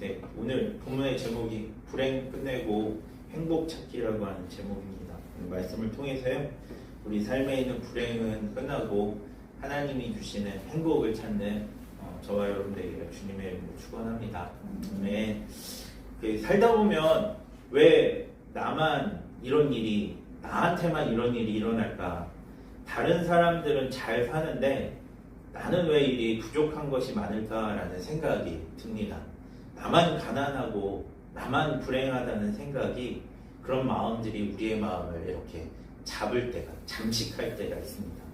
네, 오늘 본문의 제목이 불행 끝내고 행복 찾기라고 하는 제목입니다. 말씀을 통해서요, 우리 삶에 있는 불행은 끝나고 하나님이 주시는 행복을 찾는 어, 저와 여러분들에게 주님의 이름으로 축원합니다. 네, 그 살다 보면 왜 나만 이런 일이 나한테만 이런 일이 일어날까? 다른 사람들은 잘 사는데 나는 왜 일이 부족한 것이 많을까라는 생각이 듭니다. 나만 가난하고 나만 불행하다는 생각이 그런 마음들이 우리의 마음을 이렇게 잡을 때가 잠식할 때가 있습니다.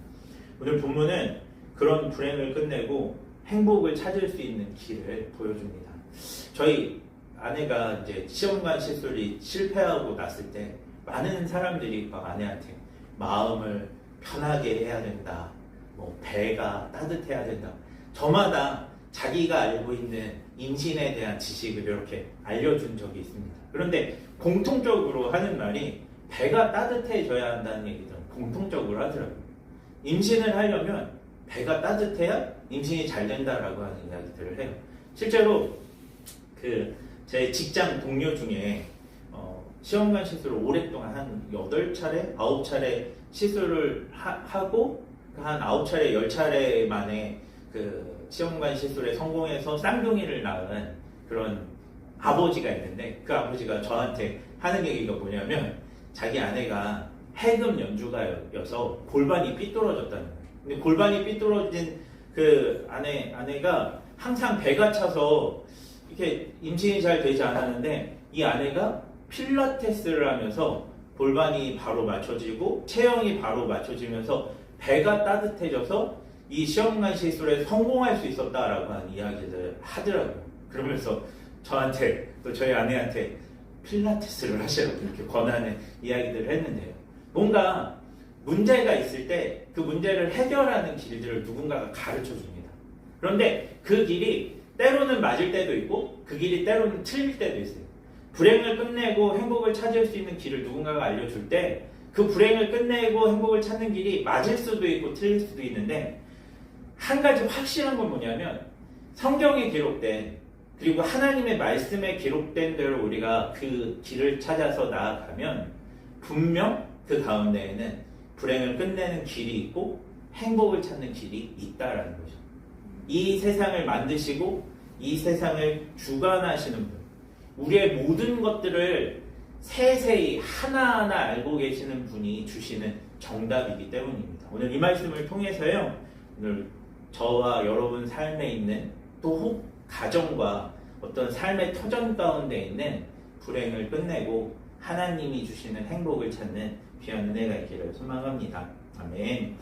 오늘 본문은 그런 불행을 끝내고 행복을 찾을 수 있는 길을 보여줍니다. 저희 아내가 이제 시험관 시술이 실패하고 났을 때 많은 사람들이 막 아내한테 마음을 편하게 해야 된다. 뭐 배가 따뜻해야 된다. 저마다 자기가 알고 있는 임신에 대한 지식을 이렇게 알려준 적이 있습니다. 그런데 공통적으로 하는 말이 배가 따뜻해져야 한다는 얘기들은 공통적으로 하더라고요. 임신을 하려면 배가 따뜻해야 임신이 잘 된다라고 하는 이야기들을 해요. 실제로 그 제 직장 동료 중에 어, 시험관 시술을 오랫동안 한 8차례, 9차례 시술을 하, 고한 9차례, 10차례 만에 그 시험관 시술에 성공해서 쌍둥이를 낳은 그런 아버지가 있는데 그 아버지가 저한테 하는 얘기가 뭐냐면 자기 아내가 해금 연주가여서 골반이 삐뚤어졌다는 거예요. 근데 골반이 삐뚤어진 그 아내, 아내가 항상 배가 차서 이렇게 임신이 잘 되지 않았는데 이 아내가 필라테스를 하면서 골반이 바로 맞춰지고 체형이 바로 맞춰지면서 배가 따뜻해져서 이 시험관 시술에 성공할 수 있었다라고 하는 이야기를 하더라고요. 그러면서 저한테 또 저희 아내한테 필라테스를 하시라고 이렇게 권하는 이야기들을 했는데요. 뭔가 문제가 있을 때 그 문제를 해결하는 길들을 누군가가 가르쳐 줍니다. 그런데 그 길이 때로는 맞을 때도 있고 그 길이 때로는 틀릴 때도 있어요. 불행을 끝내고 행복을 찾을 수 있는 길을 누군가가 알려줄 때 그 불행을 끝내고 행복을 찾는 길이 맞을 수도 있고 틀릴 수도 있는데 한 가지 확실한 건 뭐냐면 성경에 기록된 그리고 하나님의 말씀에 기록된 대로 우리가 그 길을 찾아서 나아가면 분명 그 가운데에는 불행을 끝내는 길이 있고 행복을 찾는 길이 있다라는 거죠. 이 세상을 만드시고 이 세상을 주관하시는 분, 우리의 모든 것들을 세세히 하나하나 알고 계시는 분이 주시는 정답이기 때문입니다. 오늘 이 말씀을 통해서요, 오늘 저와 여러분 삶에 있는 또 혹 가정과 어떤 삶의 터전 가운데 있는 불행을 끝내고 하나님이 주시는 행복을 찾는 귀한 은혜가 있기를 소망합니다. 아멘.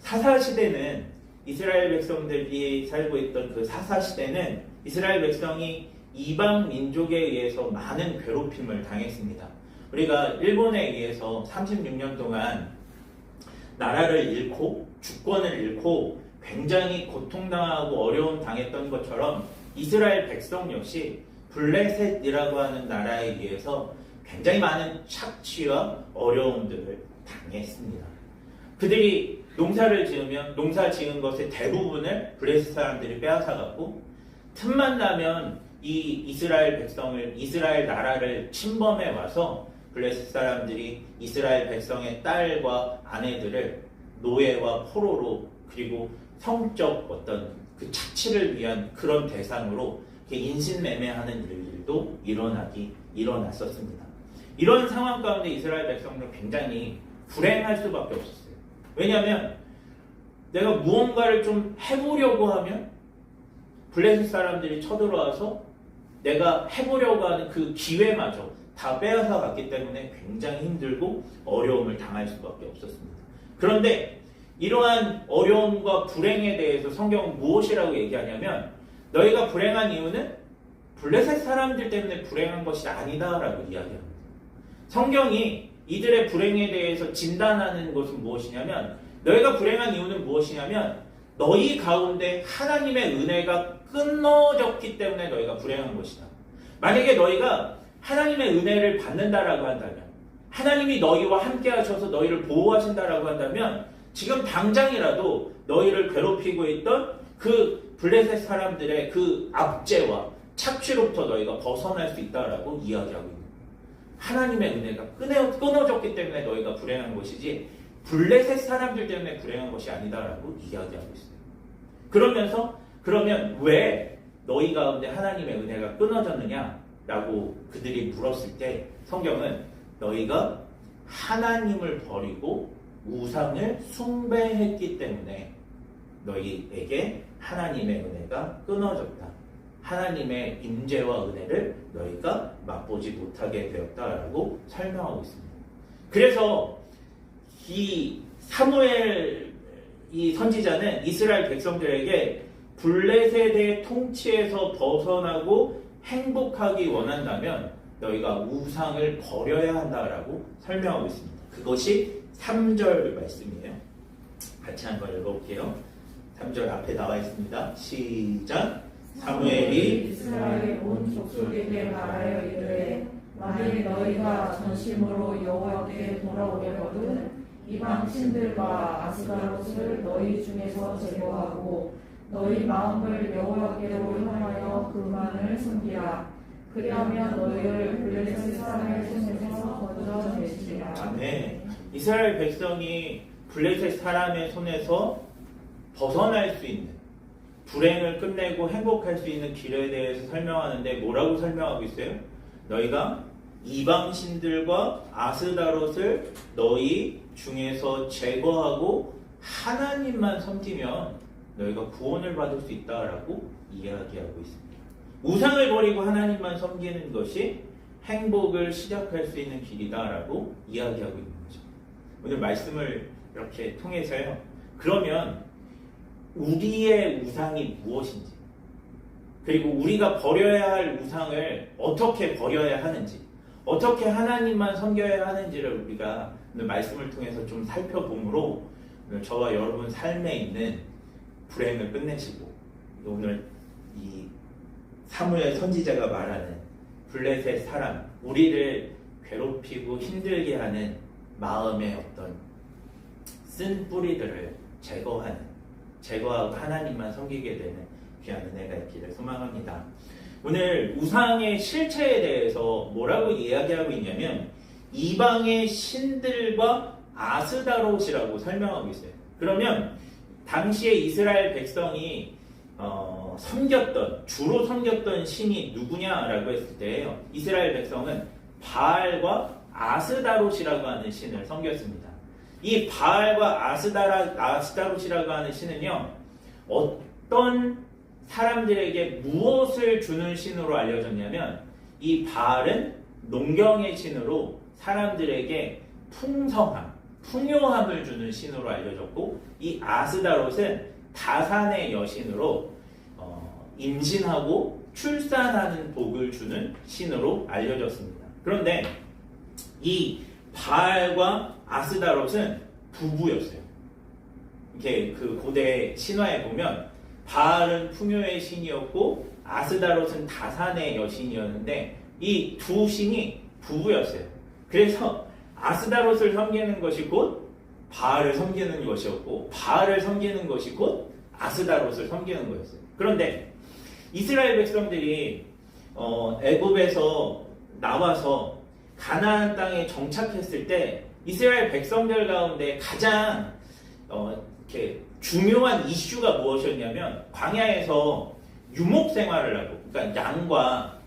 사사 시대는 이스라엘 백성들이 살고 있던 그 사사 시대는 이스라엘 백성이 이방 민족에 의해서 많은 괴롭힘을 당했습니다. 우리가 일본에 의해서 36년 동안 나라를 잃고 주권을 잃고 굉장히 고통당하고 어려움 당했던 것처럼 이스라엘 백성 역시 블레셋이라고 하는 나라에 의해서 굉장히 많은 착취와 어려움들을 당했습니다. 그들이 농사를 지으면 농사 지은 것의 대부분을 블레셋 사람들이 빼앗아갔고 틈만 나면 이 이스라엘 백성을 이스라엘 나라를 침범해 와서 블레셋 사람들이 이스라엘 백성의 딸과 아내들을 노예와 포로로 그리고 성적 어떤 그 착취를 위한 그런 대상으로 인신매매하는 일들도 일어나기 일어났었습니다. 이런 상황 가운데 이스라엘 백성들은 굉장히 불행할 수밖에 없었어요. 왜냐하면 내가 무언가를 좀 해보려고 하면 블레셋 사람들이 쳐들어와서 내가 해보려고 하는 그 기회마저 다 빼앗아 갔기 때문에 굉장히 힘들고 어려움을 당할 수밖에 없었습니다. 그런데 이러한 어려움과 불행에 대해서 성경은 무엇이라고 얘기하냐면 너희가 불행한 이유는 블레셋 사람들 때문에 불행한 것이 아니다라고 이야기합니다. 성경이 이들의 불행에 대해서 진단하는 것은 무엇이냐면 너희가 불행한 이유는 무엇이냐면 너희 가운데 하나님의 은혜가 끊어졌기 때문에 너희가 불행한 것이다. 만약에 너희가 하나님의 은혜를 받는다라고 한다면 하나님이 너희와 함께 하셔서 너희를 보호하신다라고 한다면 지금 당장이라도 너희를 괴롭히고 있던 그 블레셋 사람들의 그 압제와 착취로부터 너희가 벗어날 수 있다라고 이야기하고 있는. 하나님의 은혜가 끊어, 끊어졌기 때문에 너희가 불행한 것이지 블레셋 사람들 때문에 불행한 것이 아니다라고 이야기하고 있어요. 그러면서 그러면 왜 너희 가운데 하나님의 은혜가 끊어졌느냐라고 그들이 물었을 때 성경은 너희가 하나님을 버리고 우상을 숭배했기 때문에 너희에게 하나님의 은혜가 끊어졌다. 하나님의 임재와 은혜를 너희가 맛보지 못하게 되었다라고 설명하고 있습니다. 그래서 이 사무엘 이 선지자는 이스라엘 백성들에게 블레셋의 통치에서 벗어나고 행복하기 원한다면 너희가 우상을 버려야 한다라고 설명하고 있습니다. 그것이 3절 말씀이에요. 같이 한번 읽어볼게요. 3절 앞에 나와 있습니다. 시작. 사무엘이 이스라엘 온 족속에게 말하여 이르되 만일 너희가 전심으로 여호와께 돌아오려거든 이방 신들과 아스가롯을 너희 중에서 제거하고 너희 마음을 여호와께로 향하여 그만을 섬기라 그리하면 너희를 블레셋 사람의 손에서 건져내시리라 아멘. 이스라엘 백성이 블레셋 사람의 손에서 벗어날 수 있는 불행을 끝내고 행복할 수 있는 길에 대해서 설명하는데 뭐라고 설명하고 있어요? 너희가 이방신들과 아스다롯을 너희 중에서 제거하고 하나님만 섬기면 너희가 구원을 받을 수 있다라고 이야기하고 있습니다. 우상을 버리고 하나님만 섬기는 것이 행복을 시작할 수 있는 길이다라고 이야기하고 거죠. 오늘 말씀을 이렇게 통해서요. 그러면 우리의 우상이 무엇인지, 그리고 우리가 버려야 할 우상을 어떻게 버려야 하는지, 어떻게 하나님만 섬겨야 하는지를 우리가 오늘 말씀을 통해서 좀 오늘 저와 여러분 삶에 있는 불행을 끝내시고 오늘 이 사무엘 선지자가 말하는 블레셋 사람, 우리를 괴롭히고 힘들게 하는 마음의 어떤 쓴 뿌리들을 제거하는, 제거하고 하나님만 섬기게 되는 귀한 은혜가 있기를 소망합니다. 오늘 우상의 실체에 대해서 뭐라고 이야기하고 있냐면 이방의 신들과 아스다롯이라고 설명하고 있어요. 그러면 당시에 이스라엘 백성이 어, 섬겼던 주로 섬겼던 신이 누구냐라고 했을 때요. 이스라엘 백성은 바알과 아스다롯이라고 하는 신을 섬겼습니다. 이 바알과 아스다라, 아스다롯이라고 하는 신은요. 어떤 사람들에게 무엇을 주는 신으로 알려졌냐면 이 바알은 농경의 신으로 사람들에게 풍성함, 풍요함을 주는 신으로 알려졌고 이 아스다롯은 다산의 여신으로 어, 임신하고 출산하는 복을 주는 신으로 알려졌습니다. 그런데 이 바알과 아스다롯은 부부였어요. 이렇게 그 고대 신화에 보면 바알은 풍요의 신이었고 아스다롯은 다산의 여신이었는데 이 두 신이 부부였어요. 그래서 아스다롯을 섬기는 것이 곧 바알을 섬기는 것이었고 바알을 섬기는 것이 곧 아스다롯을 섬기는 거였어요. 그런데 이스라엘 백성들이 어, 애굽에서 나와서 가나안 땅에 정착했을 때 이스라엘 백성들 가운데 가장 어, 이렇게 중요한 이슈가 무엇이었냐면 광야에서 유목 생활을 하고 그러니까 양과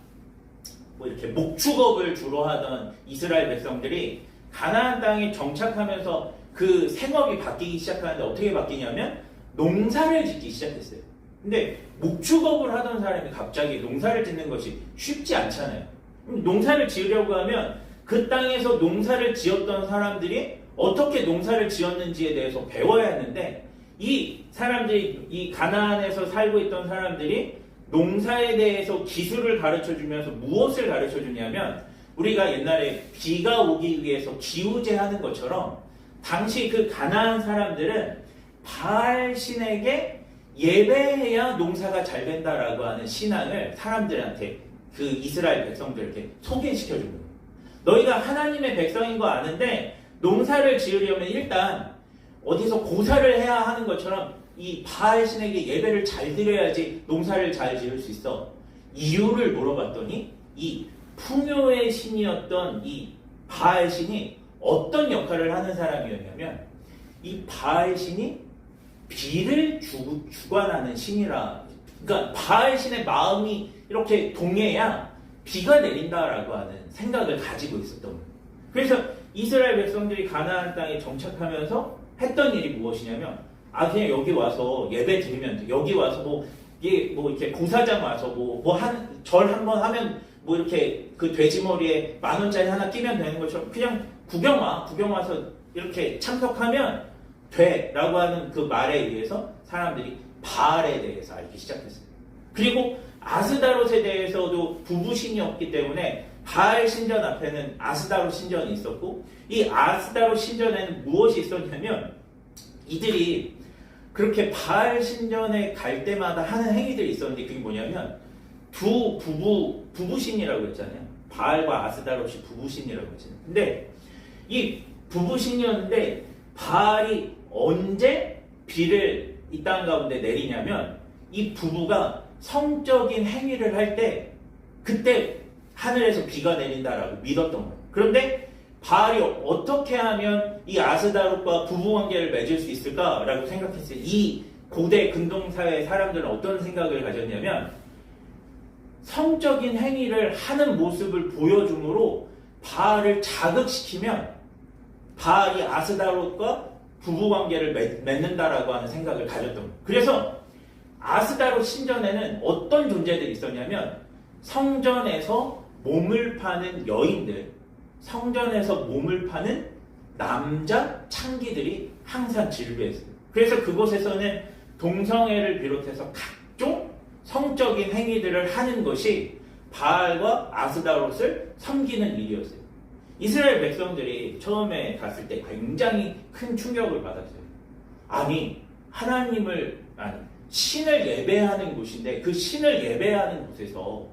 뭐 이렇게 목축업을 주로 하던 이스라엘 백성들이 가나안 땅에 정착하면서 그 생업이 바뀌기 시작하는데 어떻게 바뀌냐면 농사를 짓기 시작했어요. 근데 목축업을 하던 사람이 갑자기 농사를 짓는 것이 쉽지 않잖아요. 농사를 지으려고 하면 그 땅에서 농사를 지었던 사람들이 어떻게 농사를 지었는지에 대해서 배워야 했는데 이 사람들이 이 가나안에서 살고 있던 사람들이 농사에 대해서 기술을 가르쳐 주면서 무엇을 가르쳐 주냐면 우리가 옛날에 비가 오기 위해서 기우제 하는 것처럼 당시 그 가나안 사람들은 바알 신에게 예배해야 농사가 잘 된다라고 하는 신앙을 사람들한테 그 이스라엘 백성들에게 소개시켜 주는 거예요. 너희가 하나님의 백성인 거 아는데 농사를 지으려면 일단 어디서 고사를 해야 하는 것처럼 이 바알 신에게 예배를 잘 드려야지 농사를 잘 지을 수 있어. 이유를 물어봤더니 이 풍요의 신이었던 이 바알 신이 어떤 역할을 하는 사람이었냐면 이 바알 신이 비를 주, 주관하는 신이라 그러니까 바알 신의 마음이 이렇게 동해야 비가 내린다라고 하는 생각을 가지고 있었던 거예요. 그래서 이스라엘 백성들이 가나안 땅에 정착하면서 했던 일이 무엇이냐면 아 그냥 여기 와서 예배 드리면 돼. 여기 와서 뭐 이게 뭐 이렇게 고사장 와서 뭐 뭐 한 절 한 번 하면 뭐 이렇게 그 돼지 머리에 만 원짜리 하나 끼면 되는 것처럼 그냥 구경 와 구경 와서 이렇게 참석하면 돼라고 하는 그 말에 의해서 사람들이 바알에 대해서 알기 시작했어요. 그리고 아스다롯에 대해서도 부부신이 없기 때문에 바알 신전 앞에는 아스다롯 신전이 있었고 이 아스다롯 신전에는 무엇이 있었냐면 이들이 그렇게 바알 신전에 갈 때마다 하는 행위들이 있었는데 그게 뭐냐면 두 부부 부부신이라고 했잖아요. 바알과 아스다롯이 부부신이라고 했잖아요. 근데 이 부부신이었는데 바알이 언제 비를 이 땅 가운데 내리냐면 이 부부가 성적인 행위를 할 때 그때 하늘에서 비가 내린다라고 믿었던 거예요. 그런데 바알이 어떻게 하면 이 아스다롯과 부부 관계를 맺을 수 있을까라고 생각했어요. 이 고대 근동사회 사람들은 어떤 생각을 가졌냐면 성적인 행위를 하는 모습을 보여줌으로 바알을 자극시키면 바알이 아스다롯과 부부 관계를 맺- 맺는다라고 하는 생각을 가졌던 거예요. 그래서 아스다롯 신전에는 어떤 존재들이 있었냐면 성전에서 몸을 파는 여인들, 성전에서 몸을 파는 남자 창기들이 항상 질비했어요. 그래서 그곳에서는 동성애를 비롯해서 각종 성적인 행위들을 하는 것이 바알과 아스다롯을 섬기는 일이었어요. 이스라엘 백성들이 처음에 갔을 때 굉장히 큰 충격을 받았어요. 아니, 하나님을, 아니, 신을 예배하는 곳인데 그 신을 예배하는 곳에서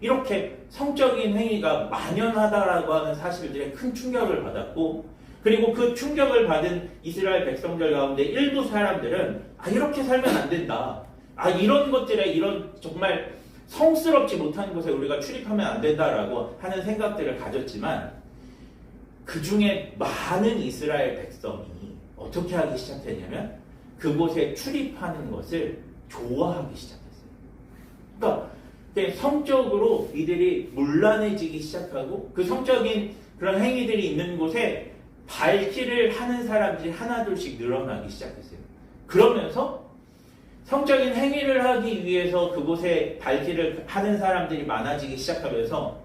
이렇게 성적인 행위가 만연하다라고 하는 사실들에 큰 충격을 받았고 그리고 그 충격을 받은 이스라엘 백성들 가운데 일부 사람들은 아 이렇게 살면 안 된다. 아 이런 것들에 이런 정말 성스럽지 못한 곳에 우리가 출입하면 안 된다라고 하는 생각들을 가졌지만 그 중에 많은 이스라엘 백성이 어떻게 하기 시작했냐면 그곳에 출입하는 것을 좋아하기 시작했어요. 그러니까 성적으로 이들이 문란해지기 시작하고 그 성적인 그런 행위들이 있는 곳에 발길을 하는 사람들이 하나둘씩 늘어나기 시작했어요. 그러면서 성적인 행위를 하기 위해서 그곳에 발길을 하는 사람들이 많아지기 시작하면서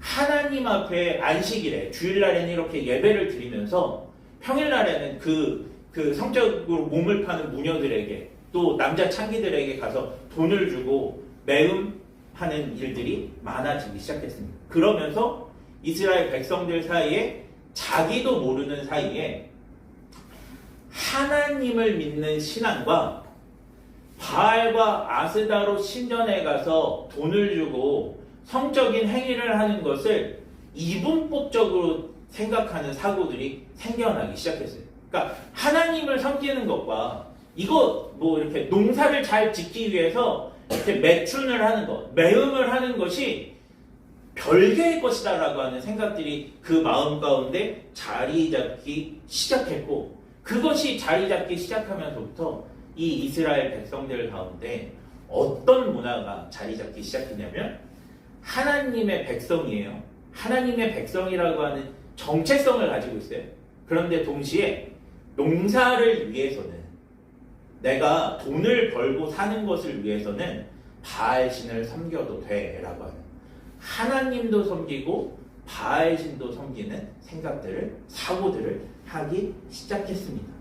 하나님 앞에 안식일에 주일날에는 이렇게 예배를 드리면서 평일날에는 그, 그 성적으로 몸을 파는 무녀들에게 또 남자 창기들에게 가서 돈을 주고 매음 하는 일들이 많아지기 시작했습니다. 그러면서 이스라엘 백성들 사이에 자기도 모르는 사이에 하나님을 믿는 신앙과 바알과 아스다로 신전에 가서 돈을 주고 성적인 행위를 하는 것을 이분법적으로 생각하는 사고들이 생겨나기 시작했어요. 그러니까 하나님을 섬기는 것과 이거 뭐 이렇게 농사를 잘 짓기 위해서 이렇게 매춘을 하는 것, 매음을 하는 것이 별개의 것이다라고 하는 생각들이 그 마음 가운데 자리 잡기 시작했고 그것이 자리 잡기 시작하면서부터 이 이스라엘 백성들 가운데 어떤 문화가 자리 잡기 시작했냐면 하나님의 백성이에요. 하나님의 백성이라고 하는 정체성을 가지고 있어요. 그런데 동시에 농사를 위해서는 내가 돈을 벌고 사는 것을 위해서는 바알 신을 섬겨도 돼라고 하는 하나님도 섬기고 바알 신도 섬기는 생각들을 사고들을 하기 시작했습니다.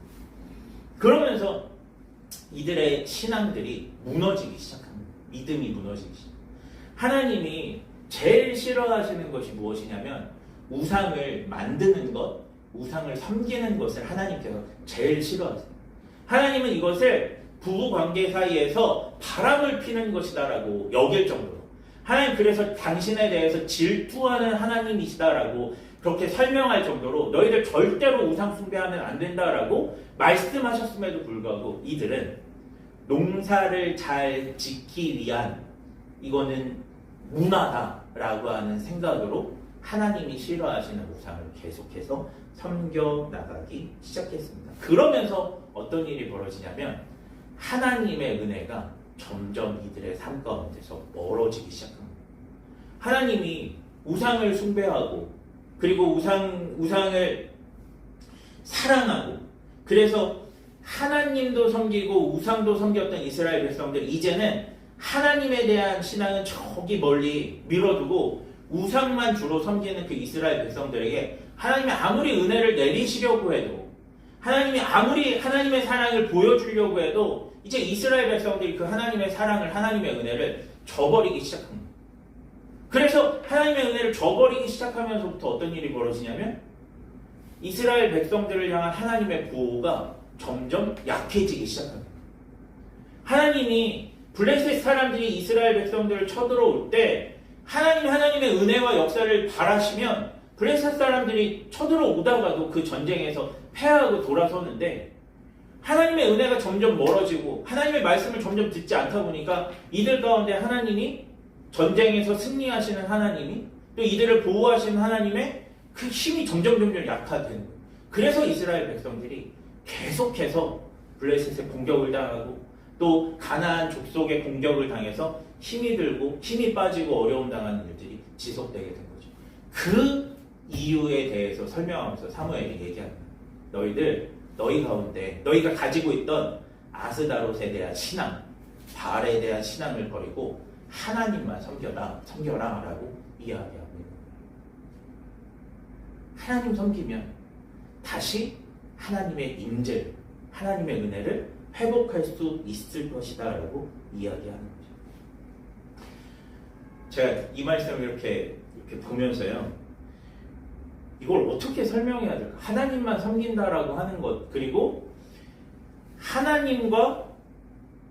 그러면서 이들의 신앙들이 무너지기 시작합니다. 믿음이 무너지기 시작. 하나님이 제일 싫어하시는 것이 무엇이냐면 우상을 만드는 것, 우상을 섬기는 것을 하나님께서 제일 싫어하세요. 하나님은 이것을 부부 관계 사이에서 바람을 피는 것이다라고 여길 정도로 하나님 그래서 당신에 대해서 질투하는 하나님이시다라고 그렇게 설명할 정도로 너희들 절대로 우상 숭배하면 안 된다라고 말씀하셨음에도 불구하고 이들은 농사를 잘 짓기 위한 이거는 문화다라고 하는 생각으로 하나님이 싫어하시는 우상을 계속해서 섬겨 나가기 시작했습니다. 그러면서 어떤 일이 벌어지냐면 하나님의 은혜가 점점 이들의 삶 가운데서 멀어지기 시작합니다. 하나님이 우상을 숭배하고 그리고 우상 우상을 사랑하고 그래서 하나님도 섬기고 우상도 섬겼던 이스라엘 백성들 이제는 하나님에 대한 신앙은 저기 멀리 밀어두고 우상만 주로 섬기는 그 이스라엘 백성들에게 하나님이 아무리 은혜를 내리시려고 해도 하나님이 아무리 하나님의 사랑을 보여주려고 해도 이제 이스라엘 백성들이 그 하나님의 사랑을 하나님의 은혜를 저버리기 시작합니다. 그래서 하나님의 은혜를 저버리기 시작하면서부터 어떤 일이 벌어지냐면 이스라엘 백성들을 향한 하나님의 보호가 점점 약해지기 시작합니다. 하나님이 블레셋 사람들이 이스라엘 백성들을 쳐들어올 때 하나님 하나님의 은혜와 역사를 바라시면 블레셋 사람들이 쳐들어오다가도 그 전쟁에서 패하고 돌아서는데 하나님의 은혜가 점점 멀어지고 하나님의 말씀을 점점 듣지 않다 보니까 이들 가운데 하나님이 전쟁에서 승리하시는 하나님이 또 이들을 보호하시는 하나님의 그 힘이 점점 점점 거예요. 그래서 이스라엘 백성들이 계속해서 블레셋의 공격을 당하고 또 가나안 족속의 공격을 당해서 힘이 들고 힘이 빠지고 어려움 당하는 일들이 지속되게 된 거죠. 그 이유에 대해서 설명하면서 사무엘이 얘기합니다. 너희들 너희 가운데 너희가 가지고 있던 아스다롯에 대한 신앙, 바알에 대한 신앙을 버리고 하나님만 섬겨라, 섬겨라라고 거예요. 하나님 섬기면 다시 하나님의 임재, 하나님의 은혜를 회복할 수 있을 것이다라고 이야기하는 거죠. 제가 이 말씀을 이렇게 이렇게 보면서요. 이걸 어떻게 설명해야 될까? 하나님만 섬긴다라고 하는 것 그리고 하나님과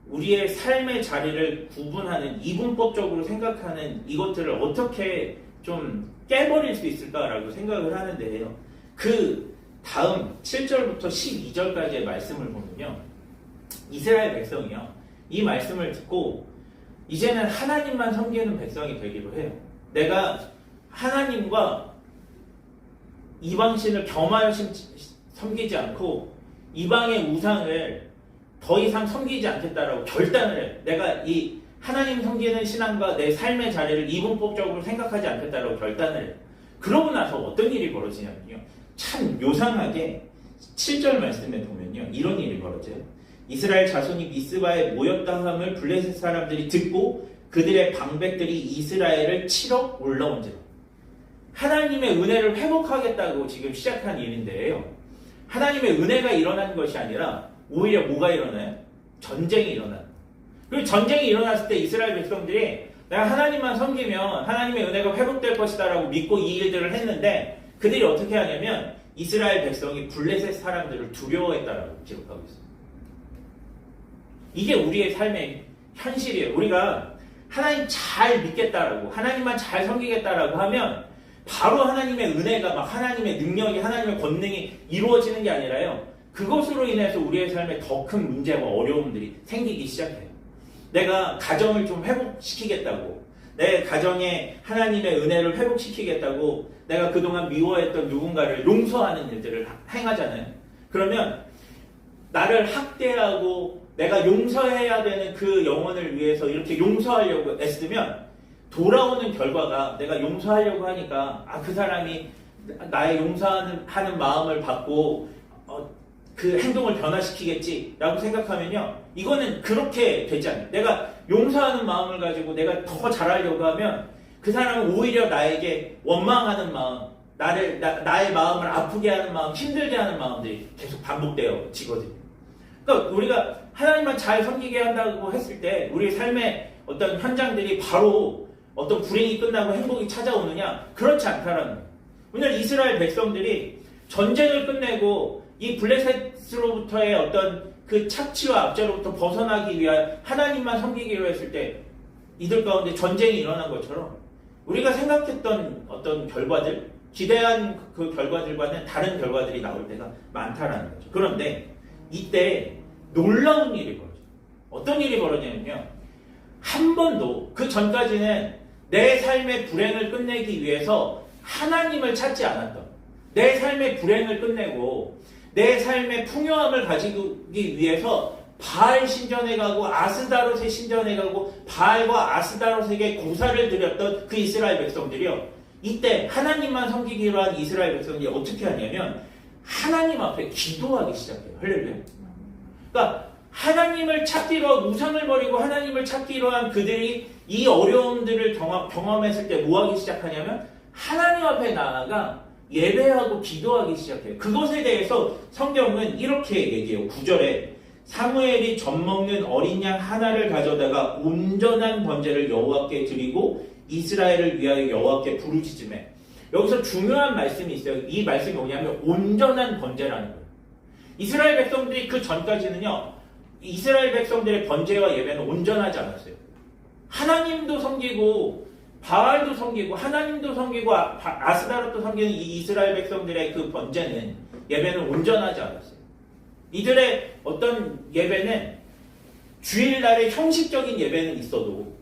우리의 삶의 자리를 구분하는 이분법적으로 생각하는 이것들을 어떻게 좀 깨버릴 수 있을까라고 생각을 하는데요. 그 다음 7절부터 12절까지의 말씀을 보면요. 이스라엘 백성이요. 이 말씀을 듣고 이제는 하나님만 섬기는 백성이 되기로 해요. 내가 하나님과 이방신을 겸하여 심- 섬기지 않고 이방의 우상을 더 이상 섬기지 않겠다라고 결단을 해요. 내가 이 하나님 섬기는 신앙과 내 삶의 자리를 이분법적으로 생각하지 않겠다라고 결단을 해요. 그러고 나서 어떤 일이 벌어지냐면요. 참 묘상하게 7절 말씀에 보면요. 이런 일이 벌어져요. 이스라엘 자손이 미스바에 모였다 함을 블레셋 사람들이 듣고 그들의 방백들이 이스라엘을 치러 올라온지라. 하나님의 은혜를 회복하겠다고 지금 시작한 일인데요. 하나님의 은혜가 일어난 것이 아니라 오히려 뭐가 일어나요? 전쟁이 일어나요. 그리고 전쟁이 일어났을 때 이스라엘 백성들이 내가 하나님만 섬기면 하나님의 은혜가 회복될 것이다라고 믿고 이 일들을 했는데 그들이 어떻게 하냐면 이스라엘 백성이 블레셋 사람들을 두려워했다라고 기록하고 있습니다. 이게 우리의 삶의 현실이에요. 우리가 하나님 잘 믿겠다라고 하나님만 잘 섬기겠다라고 하면 바로 하나님의 은혜가 막 하나님의 능력이 하나님의 권능이 이루어지는 게 아니라요. 그것으로 인해서 우리의 삶에 더 큰 문제와 어려움들이 생기기 시작해요. 내가 가정을 좀 회복시키겠다고 내 가정에 하나님의 은혜를 회복시키겠다고 내가 그동안 미워했던 누군가를 용서하는 일들을 행하잖아요. 그러면 나를 학대하고 내가 용서해야 되는 그 영혼을 위해서 이렇게 용서하려고 애쓰면 돌아오는 결과가 내가 용서하려고 하니까 아 그 사람이 나의 용서하는 하는 마음을 받고 어, 그 행동을 변화시키겠지라고 생각하면요 이거는 그렇게 되지 않아요. 내가 용서하는 마음을 가지고 내가 더 잘하려고 하면 그 사람은 오히려 나에게 원망하는 마음, 나를 나, 나의 마음을 아프게 하는 마음, 힘들게 하는 마음들이 계속 반복되어지거든요. 그러니까 우리가 하나님만 잘 섬기게 한다고 했을 때 우리 삶의 어떤 현장들이 바로 어떤 불행이 끝나고 행복이 찾아오느냐 그렇지 않다라는 거예요. 오늘 이스라엘 백성들이 전쟁을 끝내고 이 블레셋으로부터의 어떤 그 착취와 압제로부터 벗어나기 위한 하나님만 섬기기로 했을 때 이들 가운데 전쟁이 일어난 것처럼 우리가 생각했던 어떤 결과들 기대한 그 결과들과는 다른 결과들이 나올 때가 많다라는 거죠. 그런데 이때 놀라운 일이 벌어져요. 어떤 일이 벌어지냐면요. 한 번도 그 전까지는 내 삶의 불행을 끝내기 위해서 하나님을 찾지 않았던 내 삶의 불행을 끝내고 내 삶의 풍요함을 가지기 위해서 바알 신전에 가고 아스다롯의 신전에 가고 바알과 아스다롯에게 고사를 드렸던 그 이스라엘 백성들이요. 이때 하나님만 섬기기로 한 이스라엘 백성들이 어떻게 하냐면 하나님 앞에 기도하기 시작해요. 할렐루야. 그러니까 하나님을 찾기로 우상을 버리고 하나님을 찾기로 한 그들이 이 어려움들을 경험, 경험했을 때 뭐 하기 시작하냐면 하나님 앞에 나아가 예배하고 기도하기 시작해요. 그것에 대해서 성경은 이렇게 얘기해요. 9절에 사무엘이 젖먹는 어린 양 하나를 가져다가 온전한 번제를 여호와께 드리고 이스라엘을 위하여 여호와께 부르짖음해. 여기서 중요한 말씀이 있어요. 이 말씀이 뭐냐면 온전한 번제라는 거예요. 이스라엘 백성들이 그 전까지는요. 이스라엘 백성들의 번제와 예배는 온전하지 않았어요. 하나님도 섬기고 바알도 섬기고 하나님도 섬기고 아- 바- 아스다롯도 섬기는 이 이스라엘 백성들의 그 번제는 예배는 온전하지 않았어요. 이들의 어떤 예배는 주일날의 형식적인 예배는 있어도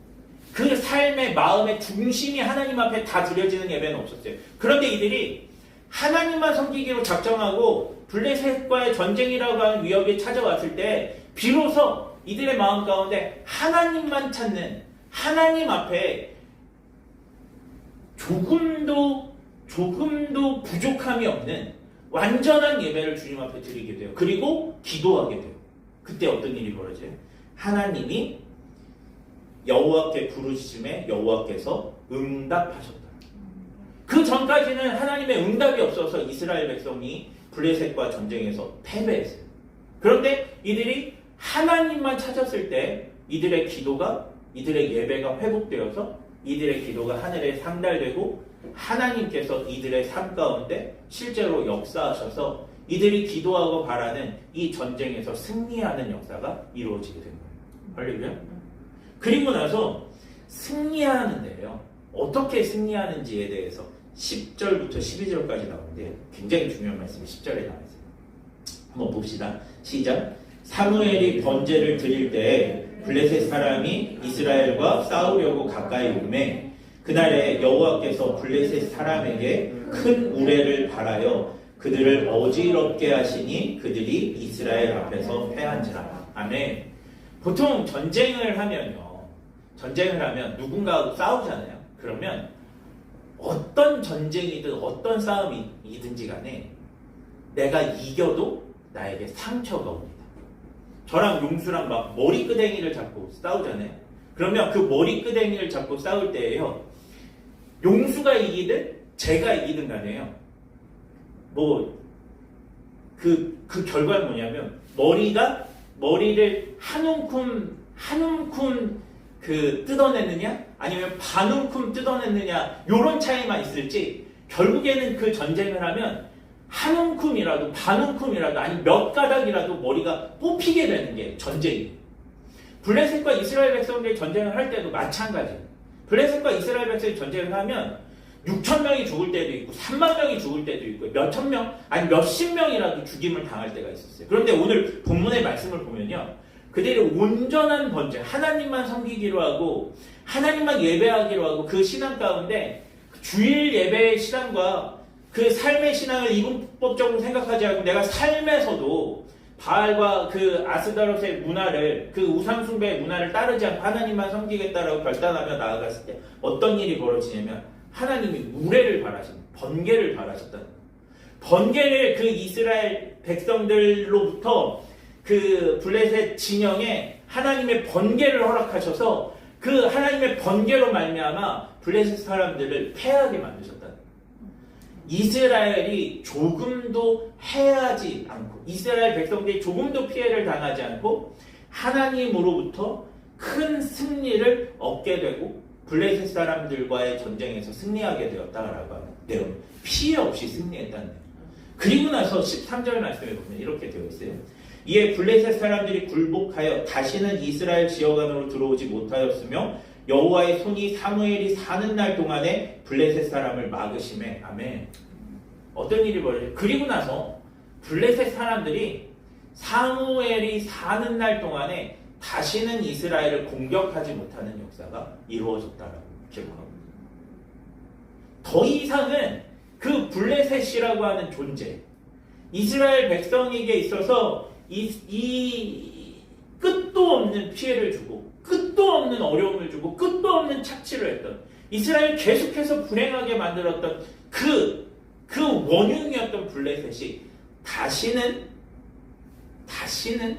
그 삶의 마음의 중심이 하나님 앞에 다 드려지는 예배는 없었어요. 그런데 이들이 하나님만 섬기기로 작정하고 블레셋과의 전쟁이라고 하는 위협이 찾아왔을 때 비로소 이들의 마음 가운데 하나님만 찾는 하나님 앞에 조금도 조금도 부족함이 없는 완전한 예배를 주님 앞에 드리게 돼요. 그리고 기도하게 돼요. 그때 어떤 일이 벌어져요? 하나님이 여호와께 부르짖음에 여호와께서 응답하셨다. 그 전까지는 하나님의 응답이 없어서 이스라엘 백성이 블레셋과 전쟁에서 패배했어요. 그런데 이들이 하나님만 찾았을 때 이들의 기도가 이들의 예배가 회복되어서 이들의 기도가 하늘에 상달되고 하나님께서 이들의 삶 가운데 실제로 역사하셔서 이들이 기도하고 바라는 이 전쟁에서 승리하는 역사가 이루어지게 된 거예요. 할렐루야. 그리고 나서 승리하는 데요. 어떻게 승리하는지에 대해서 10절부터 12절까지 나오는데 굉장히 중요한 말씀이 10절에 나와 있어요. 한번 봅시다. 시작. 사무엘이 번제를 드릴 때 블레셋 사람이 이스라엘과 싸우려고 가까이 오매 그날에 여호와께서 블레셋 사람에게 큰 우레를 발하여 그들을 어지럽게 하시니 그들이 이스라엘 앞에서 패한지라. 아멘. 보통 전쟁을 하면요. 전쟁을 하면 누군가하고 싸우잖아요. 그러면 어떤 전쟁이든 어떤 싸움이든지 간에 내가 이겨도 나에게 상처가 옵니다. 저랑 용수랑 막 머리끄댕이를 잡고 싸우잖아요. 그러면 그 머리끄댕이를 잡고 싸울 때에요. 용수가 이기든 제가 이기든 간에요. 뭐, 그, 그 결과는 뭐냐면, 머리가, 머리를 한 움큼, 한 움큼 그 뜯어냈느냐? 아니면 반 움큼 뜯어냈느냐? 요런 차이만 있을지, 결국에는 그 전쟁을 하면, 한 움큼이라도, 반 움큼이라도, 아니 몇 가닥이라도 머리가 뽑히게 되는 게 전쟁이에요. 블레셋과 이스라엘 백성들이 전쟁을 할 때도 마찬가지예요. 블레셋과 이스라엘 백성이 전쟁을 하면 6천 명이 죽을 때도 있고 3만 명이 죽을 때도 있고 몇천 명 아니 몇십 명이라도 죽임을 당할 때가 있었어요. 그런데 오늘 본문의 말씀을 보면요. 그들이 온전한 번제 하나님만 섬기기로 하고 하나님만 예배하기로 하고 그 신앙 가운데 주일 예배의 신앙과 그 삶의 신앙을 이분법적으로 생각하지 않고 내가 삶에서도 바알과 그 아스다롯의 문화를 그 우상숭배의 문화를 따르지 않고 하나님만 섬기겠다라고 결단하며 나아갔을 때 어떤 일이 벌어지냐면 하나님이 우레를 바라신 번개를 바라셨다는 거예요. 번개를 그 이스라엘 백성들로부터 그 블레셋 진영에 하나님의 번개를 허락하셔서 그 하나님의 번개로 말미암아 블레셋 사람들을 패하게 만드셨다는 거예요. 이스라엘이 조금도 해하지 않고 이스라엘 백성들이 조금도 피해를 당하지 않고 하나님으로부터 큰 승리를 얻게 되고 블레셋 사람들과의 전쟁에서 승리하게 되었다라고 하는 내용. 피해 없이 승리했다는 내용. 그리고 나서 13절 말씀에 보면 이렇게 되어 있어요. 이에 블레셋 사람들이 굴복하여 다시는 이스라엘 지역 안으로 들어오지 못하였으며 여호와의 손이 사무엘이 사는 날 동안에 블레셋 사람을 막으심에 아멘. 어떤 일이 벌어져요? 그리고 나서 블레셋 사람들이 사무엘이 사는 날 동안에 다시는 이스라엘을 공격하지 못하는 역사가 이루어졌다라고 기록하고 있습니다. 더 이상은 그 블레셋이라고 하는 존재, 이스라엘 백성에게 있어서 이, 이 끝도 없는 피해를 주고 끝도 없는 어려움을 주고 끝도 없는 착취를 했던 이스라엘 계속해서 불행하게 만들었던 그, 그 원흉이었던 블레셋이 다시는 다시는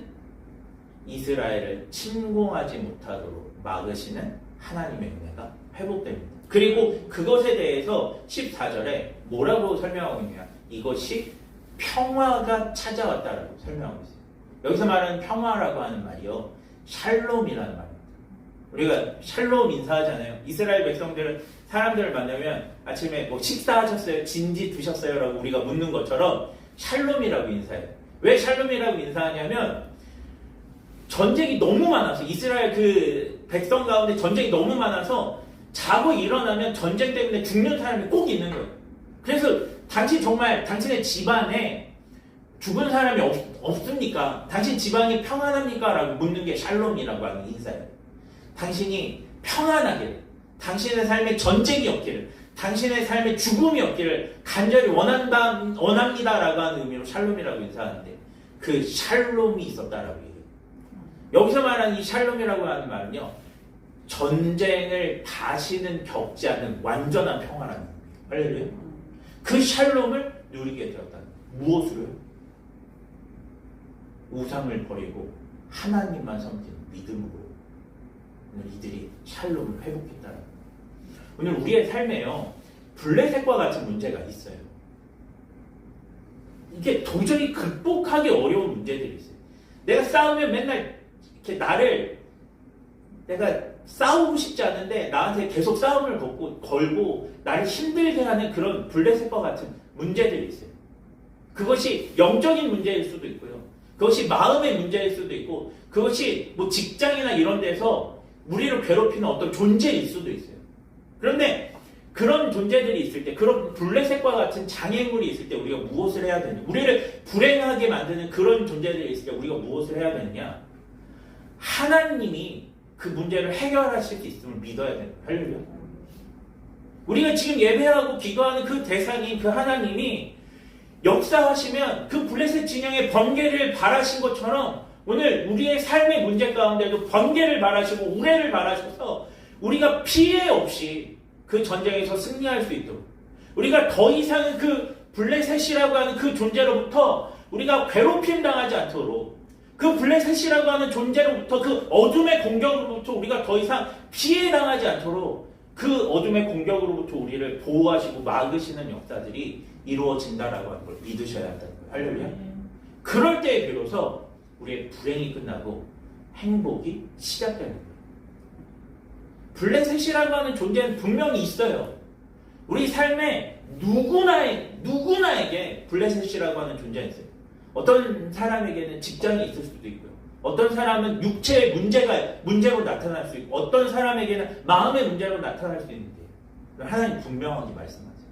이스라엘을 침공하지 못하도록 막으시는 하나님의 은혜가 회복됩니다. 그리고 그것에 대해서 14절에 뭐라고 설명하고 있냐? 이것이 평화가 찾아왔다라고 설명하고 있어요. 여기서 말하는 평화라고 하는 말이요. 샬롬이라는 말입니다. 우리가 샬롬 인사하잖아요. 이스라엘 백성들은 사람들을 만나면 아침에 뭐 식사하셨어요? 진지 드셨어요? 라고 우리가 묻는 것처럼 샬롬이라고 인사해요. 왜 샬롬이라고 인사하냐면 전쟁이 너무 많아서 이스라엘 그 백성 가운데 전쟁이 너무 많아서 자고 일어나면 전쟁 때문에 죽는 사람이 꼭 있는 거예요. 그래서 당신 정말 당신의 집안에 죽은 사람이 없, 없습니까? 당신 집안이 평안합니까? 라고 묻는 게 샬롬이라고 하는 인사예요. 당신이 평안하기를, 당신의 삶에 전쟁이 없기를, 당신의 삶에 죽음이 없기를 간절히 원한다, 원합니다라고 하는 의미로 샬롬이라고 인사하는데 그 샬롬이 있었다라고 얘기해요. 여기서 말하는 이 샬롬이라고 하는 말은요, 전쟁을 다시는 겪지 않는 완전한 평화라는. 할렐루야. 그 샬롬을 누리게 되었다. 무엇으로요? 우상을 버리고 하나님만 섬기는 믿음으로 오늘 이들이 샬롬을 회복했다는. 오늘 우리의 삶에요 블레셋과 같은 문제가 있어요. 이게 도저히 극복하기 어려운 문제들이 있어요. 내가 싸우면 맨날 이렇게 나를 내가 싸우고 싶지 않은데 나한테 계속 싸움을 걸고, 걸고 나를 힘들게 하는 그런 블레셋과 같은 문제들이 있어요. 그것이 영적인 문제일 수도 있고요. 그것이 마음의 문제일 수도 있고 그것이 뭐 직장이나 이런 데서 우리를 괴롭히는 어떤 존재일 수도 있어요. 그런데 그런 존재들이 있을 때, 그런 블레셋과 같은 장애물이 있을 때 우리가 무엇을 해야 되느냐? 우리를 불행하게 만드는 그런 존재들이 있을 때 우리가 무엇을 해야 되느냐? 하나님이 그 문제를 해결하실 수 있음을 믿어야 거예요. 할렐루야. 우리가 지금 예배하고 기도하는 그 대상인 그 하나님이 역사하시면 그 블레셋 진영의 번개를 바라신 것처럼 오늘 우리의 삶의 문제 가운데도 번개를 바라시고 우레를 바라셔서 우리가 피해 없이 그 전쟁에서 승리할 수 있도록 우리가 더 이상 그 블레셋이라고 하는 그 존재로부터 우리가 괴롭힘 당하지 않도록 그 블레셋이라고 하는 존재로부터 그 어둠의 공격으로부터 우리가 더 이상 피해 당하지 않도록 그 어둠의 공격으로부터 우리를 보호하시고 막으시는 역사들이 이루어진다라고 하는 걸 믿으셔야 한다는 거예요. 할렐루야. 그럴 때 비로소 우리의 불행이 끝나고 행복이 시작되는 거예요. 블레셋이라고 하는 존재는 분명히 있어요. 우리 삶에 누구나에, 누구나에게 블레셋이라고 하는 존재가 있어요. 어떤 사람에게는 직장이 있을 수도 있고요. 어떤 사람은 육체의 문제가, 문제로 나타날 수 있고, 어떤 사람에게는 마음의 문제로 나타날 수 있는데, 하나님 분명하게 말씀하세요.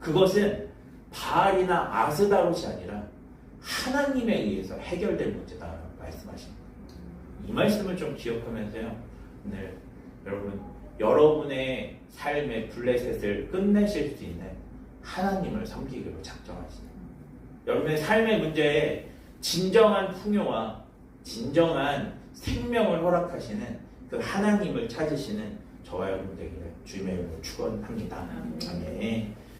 그것은 바알이나 아스다롯이 아니라 하나님에 의해서 해결될 문제다 라고 말씀하십니다. 이 말씀을 좀 기억하면서요. 오늘 여러분 여러분의 삶의 블레셋을 끝내실 수 있는 하나님을 섬기기로 작정하시다. 여러분의 삶의 문제에 진정한 풍요와 진정한 생명을 허락하시는 그 하나님을 찾으시는 저와 여러분 되기를 주님의 이름으로 축원합니다. 아멘.